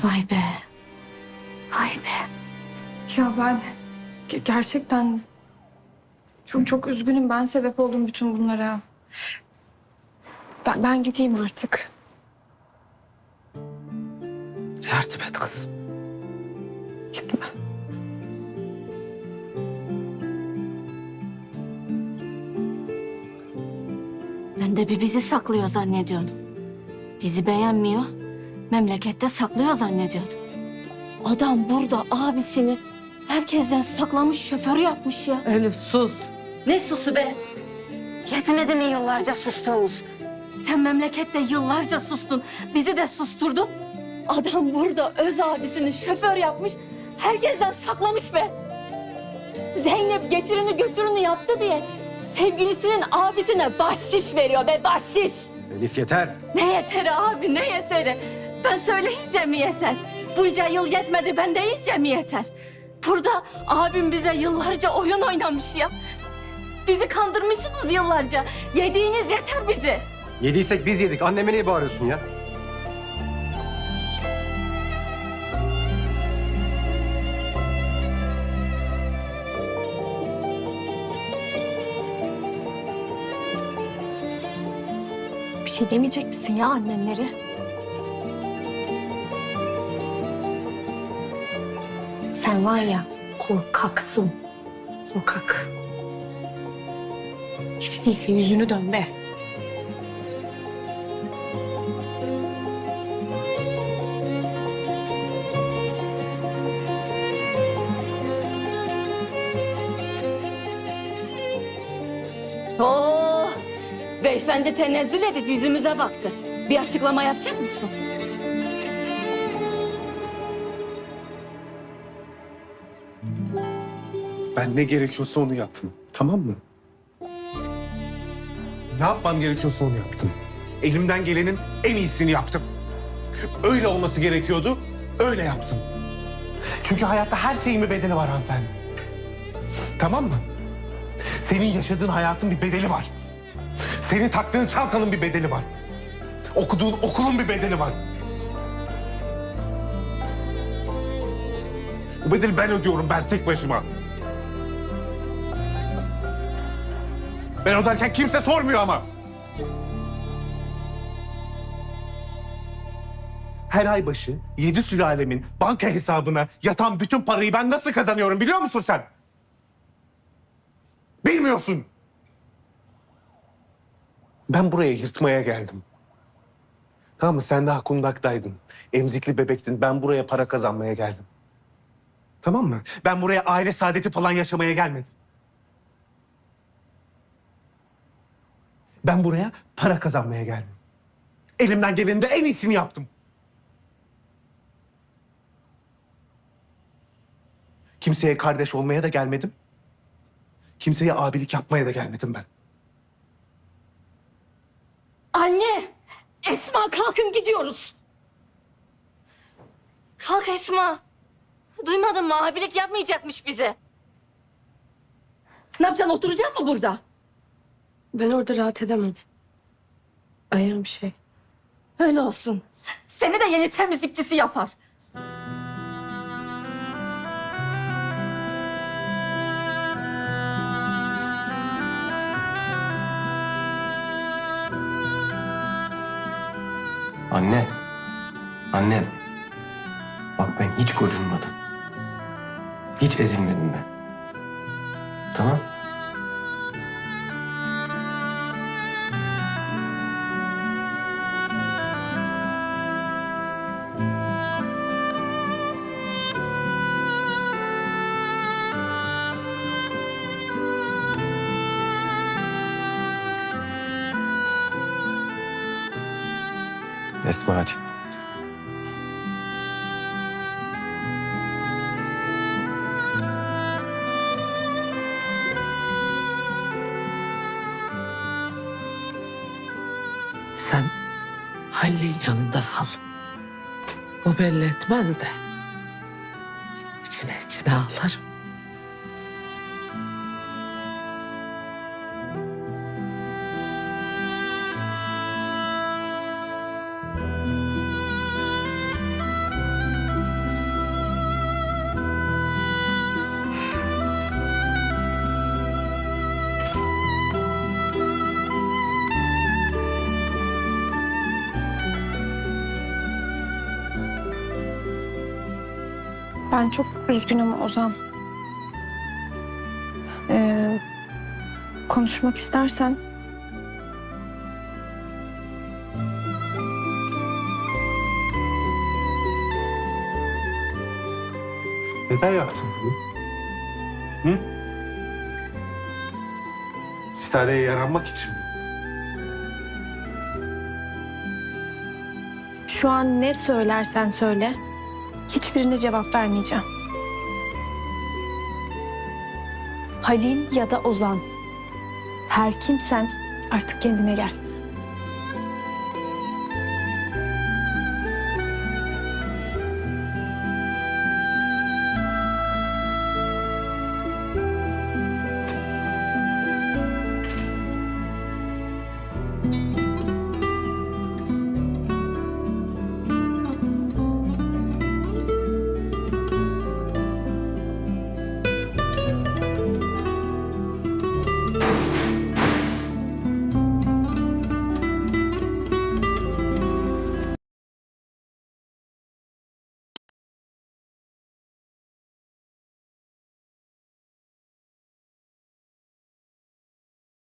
Vay be. Vay be. Ya ben ge- gerçekten çok çok üzgünüm. Ben sebep oldum bütün bunlara. Ben, ben gideyim artık. Yardım et kızım. Gitme. Ben de bir bizi saklıyor zannediyordum. Bizi beğenmiyor. Memlekette saklıyor zannediyordum. Adam burada abisini herkesten saklamış şoförü yapmış ya. Elif sus. Ne susu be? Yetmedi mi yıllarca sustuğumuz? Sen memlekette yıllarca sustun. Bizi de susturdun. Adam burada öz abisini şoför yapmış. Herkesten saklamış be. Zeynep getirini götürünü yaptı diye sevgilisinin abisine bahşiş veriyor be bahşiş. Elif yeter. Ne yeteri abi ne yeteri? Ben söyleyince mi yeter? Bunca yıl yetmedi ben deyince mi yeter? Burada abim bize yıllarca oyun oynamış ya. Bizi kandırmışsınız yıllarca. Yediğiniz yeter bizi. Yediysek biz yedik. Anneme niye bağırıyorsun ya? Bir şey demeyecek misin ya annenleri? Sen var ya korkaksın. Korkak. Hiç yüzünü dön be. Oo, beyefendi tenezzül edip yüzümüze baktı. Bir açıklama yapacak mısın? Ben ne gerekiyorsa onu yaptım. Tamam mı? Ne yapmam gerekiyorsa onu yaptım. Elimden gelenin en iyisini yaptım. Öyle olması gerekiyordu. Öyle yaptım. Çünkü hayatta her şeyin bir bedeli var hanımefendi. Tamam mı? Senin yaşadığın hayatın bir bedeli var. Senin taktığın çantanın bir bedeli var. Okuduğun okulun bir bedeli var. Bu bedeli ben ödüyorum ben tek başıma. Ben öderken kimse sormuyor ama. Her ay başı yedi sülalemin banka hesabına yatan bütün parayı ben nasıl kazanıyorum biliyor musun sen? Bilmiyorsun. Ben buraya yırtmaya geldim. Tamam mı? Sen daha kundaktaydın. Emzikli bebektin. Ben buraya para kazanmaya geldim. Tamam mı? Ben buraya aile saadeti falan yaşamaya gelmedim. Ben buraya para kazanmaya geldim. Elimden gelenin de en iyisini yaptım. Kimseye kardeş olmaya da gelmedim. Kimseye abilik yapmaya da gelmedim ben. Anne! Esma kalkın gidiyoruz. Kalk Esma. Duymadın mı? Abilik yapmayacakmış bize. Ne yapacaksın? Oturacak mı burada? Ben orada rahat edemem. Ayağım şey. Öyle olsun. Seni de yeni temizlikçisi yapar. Anne. Annem. Bak ben hiç gocunmadım. Hiç ezilmedim ben. Tamam. Esma hadi. Sen Halil'in yanında kal. O belli etmez de. İçine içine ağlarım. Ben çok üzgünüm Ozan. Ee, konuşmak istersen Neden yaptın bunu? Hı? Sitareye yaranmak için mi? şu an ne söylersen söyle. Hiçbirine cevap vermeyeceğim. Halil ya da Ozan. Her kimsen artık kendine gel.